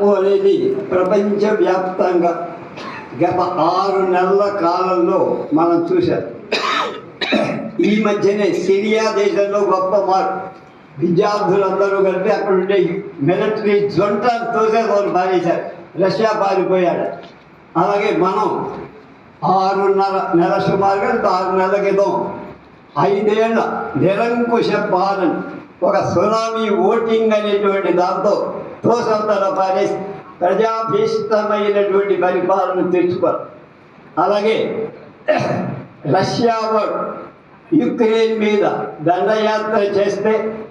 అనేది ప్రపంచవ్యాప్తంగా గత ఆరు నెలల కాలంలో మనం చూసాం ఈ మధ్యనే సిరియా దేశంలో గొప్ప మార్పు విద్యార్థులందరూ కలిపి అక్కడ ఉండే మిలిటరీ జొంటాను తోసేవారు పారేశారు. రష్యా పారిపోయాడు. అలాగే మనం ఆరున్నర నెల సుమారుగా ఆరు నెలల క్రితం ఐదేళ్ళ నిరంకుశ పాలన ఒక సునామీ ఓటింగ్ అనేటువంటి దాంతో తోసంతల పారేసి ప్రజాభీష్టమైనటువంటి పరిపాలన తెచ్చుకోరు అలాగే రష్యా వాడు యుక్రెయిన్ మీద దండయాత్ర చేస్తే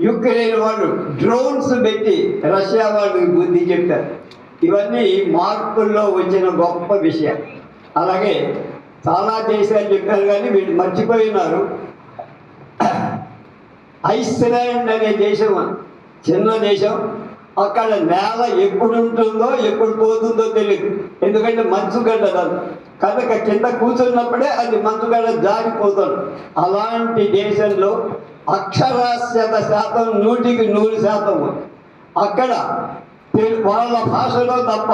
యుక్రెయిన్ వాళ్ళు డ్రోన్స్ పెట్టి రష్యా వాళ్ళకి బుద్ధి చెప్పారు. ఇవన్నీ మార్పుల్లో వచ్చిన గొప్ప విషయం. అలాగే చాలా దేశాలు చెప్పారు కానీ వీళ్ళు మర్చిపోయినారు. ఐస్లాండ్ అనే దేశం చిన్న దేశం. అక్కడ నేల ఎప్పుడు ఉంటుందో ఎప్పుడు పోతుందో తెలియదు ఎందుకంటే మంచుగడ్డ కనుక కింద కూర్చున్నప్పుడే అది మంచుగడ్డ జారిపోతుంది. అలాంటి దేశంలో అక్షరాస్యత శాతం నూటికి నూరు శాతం అక్కడ వాళ్ళ భాషలో తప్ప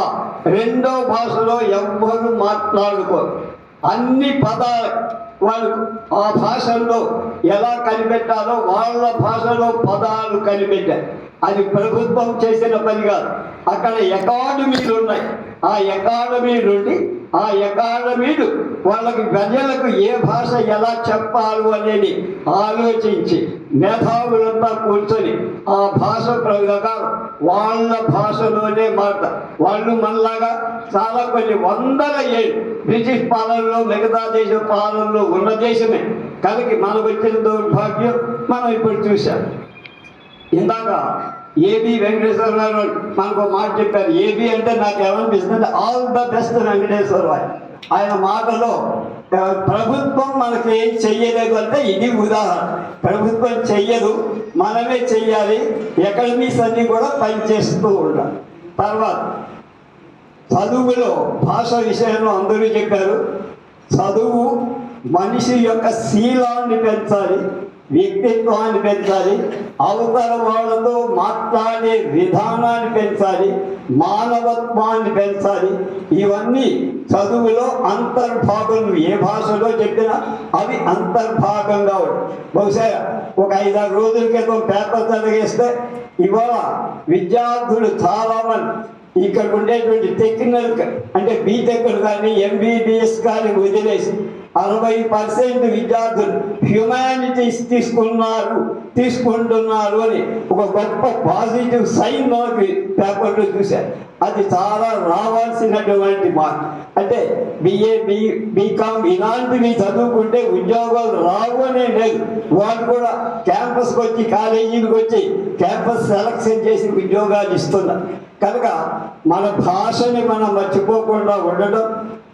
రెండో భాషలో ఎవ్వరు మాట్లాడుకోరు. అన్ని పదాలు వాళ్ళు ఆ భాషల్లో ఎలా కనిపెట్టాలో వాళ్ళ భాషలో పదాలు కనిపెట్టారు. అది ప్రభుత్వం చేసిన పని కాదు. అక్కడ అకాడమీలు ఉన్నాయి ఆ అకాడమీ నుండి ఆ అకాడమీలు వాళ్ళకి ప్రజలకు ఏ భాష ఎలా చెప్పాలి అనేది ఆలోచించి మేధావులంతా కూర్చొని ఆ భాష ప్రకారం వాళ్ళ భాషలోనే మాట. వాళ్ళు మనలాగా చాలా కొన్ని వందల ఏళ్ళు బ్రిటిష్ పాలనలో మిగతా దేశ పాలనలో ఉన్న దేశమే. కనుక మనకు వచ్చిన దౌర్భాగ్యం మనం ఇప్పుడు చూసాం ఇందాక ఏబి వెంకటేశ్వర గారు మనకు మాట చెప్పారు. ఏబి అంటే నాకు ఏమనిపిస్తుంది all the best Venkateswara Rao ఆయన మాటలో ప్రభుత్వం మనకి ఏం చెయ్యలేదు అంటే ఇది ఉదాహరణ. ప్రభుత్వం చెయ్యదు మనమే చెయ్యాలి. అకాడమీస్ అన్ని కూడా పనిచేస్తూ ఉండాలి. తర్వాత చదువులో భాష విషయంలో అందరూ చెప్పారు. చదువు మనిషి యొక్క శీలాన్ని పెంచాలి. వ్యక్తిత్వాన్ని పెంచాలి అవతల వాళ్ళతో మాట్లాడే విధానాన్ని పెంచాలి మానవత్వాన్ని పెంచాలి. ఇవన్నీ చదువులో అంతర్భాగం ఏ భాషలో చెప్పినా అవి అంతర్భాగంగా ఉంటాయి బహుశా ఒక ఐదారు రోజుల క్రితం పేపర్ చదివేస్తే ఇవాళ విద్యార్థులు చాలామంది ఇక్కడ ఉండేటువంటి టెక్నికల్ అంటే బీటెక్ కానీ ఎంబీబీఎస్ కానీ వదిలేసి అరవై పర్సెంట్ విద్యార్థులు హ్యుమానిటీస్ తీసుకున్నారు తీసుకుంటున్నారు అని ఒక గొప్ప పాజిటివ్ సైన్ మనకి పేపర్లో చూశారు. అది చాలా రావాల్సినటువంటి మార్క్ అంటే బిఏ బి బీకామ్ ఇలాంటివి చదువుకుంటే ఉద్యోగాలు రావు అనే లేదు వాళ్ళు కూడా క్యాంపస్కి వచ్చి కాలేజీలకు వచ్చి క్యాంపస్ సెలక్షన్ చేసి ఉద్యోగాలు ఇస్తున్నారు. కనుక మన భాషని మనం మర్చిపోకుండా ఉండటం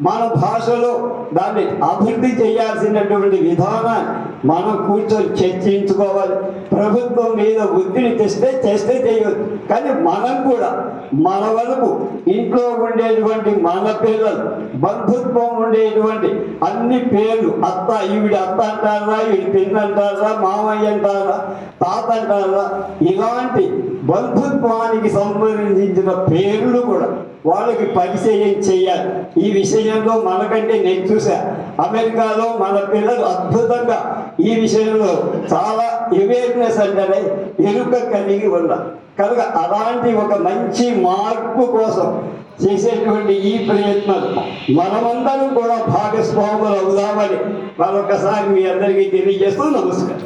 మన భాషలో దాన్ని అభివృద్ధి చేయాల్సినటువంటి విధానాన్ని మనం కూర్చొని చర్చించుకోవాలి. ప్రభుత్వం మీద ఒత్తిడి తెస్తే చేస్తే చేయవచ్చు కానీ మనం కూడా మన వరకు ఇంట్లో ఉండేటువంటి మన పిల్లలు బంధుత్వం ఉండేటువంటి అన్ని పేర్లు అత్త ఈవిడ అత్త అంటారా ఈవిడ పిన్న అంటారా మామయ్య అంటారా తాత అంటారా ఇలాంటి బంధుత్వానికి సంబంధించిన పేర్లు కూడా వాళ్ళకి పరిచయం చేయాలి ఈ విషయంలో మనకంటే నేను చూసా అమెరికాలో మన పిల్లలు అద్భుతంగా ఈ విషయంలో చాలా అవేర్నెస్ అంటే ఎరుక కలిగి ఉన్నారు కనుక అలాంటి ఒక మంచి మార్పు కోసం చేసేటువంటి ఈ ప్రయత్నాలు మనమందరం కూడా భాగస్వాములు అవుదామని మరొకసారి మీ అందరికీ తెలియజేస్తూ నమస్కారం.